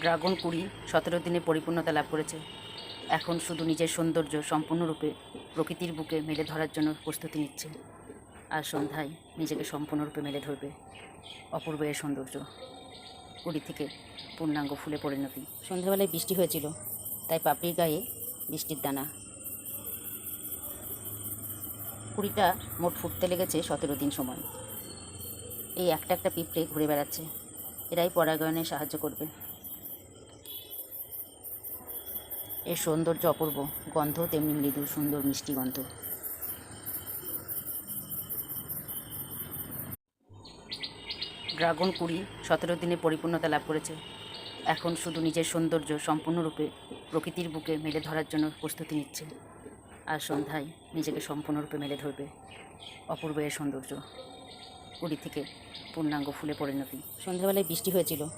Dragon কুড়ি সতেরো দিনে পরিপূর্ণতা লাভ করেছে। এখন শুধু নিজের সৌন্দর্য সম্পূর্ণরূপে প্রকৃতির বুকে মেলে ধরার জন্য প্রস্তুতি নিচ্ছে। আর সন্ধ্যায় নিজেকে সম্পূর্ণরূপে মেলে ধরবে। অপূর্ব এর সৌন্দর্য। কুড়ি থেকে পূর্ণাঙ্গ ফুলে পরিণতি। সন্ধ্যাবেলায় বৃষ্টি হয়েছিল, তাই পাপড়ির গায়ে বৃষ্টির দানা। কুড়িটা মোট ফুটতে লেগেছে সতেরো দিন সময়। এই একটা একটা পিঁপড়ে ঘুরে বেড়াচ্ছে। এরাই পরাগায়নে সাহায্য করবে। এর সৌন্দর্য অপূর্ব। গন্ধ তেমনি মৃদু, সুন্দর, মিষ্টি গন্ধ। ড্রাগন কুড়ি সতেরো দিনে পরিপূর্ণতা লাভ করেছে। এখন শুধু নিজের সৌন্দর্য সম্পূর্ণরূপে প্রকৃতির বুকে মেলে ধরার জন্য প্রস্তুতি নিচ্ছে। আর সন্ধ্যায় নিজেকে সম্পূর্ণরূপে মেলে ধরবে। অপূর্ব এর সৌন্দর্য। কুড়ি থেকে পূর্ণাঙ্গ ফুলে পরিণতি। সন্ধ্যাবেলায় বৃষ্টি হয়েছিল।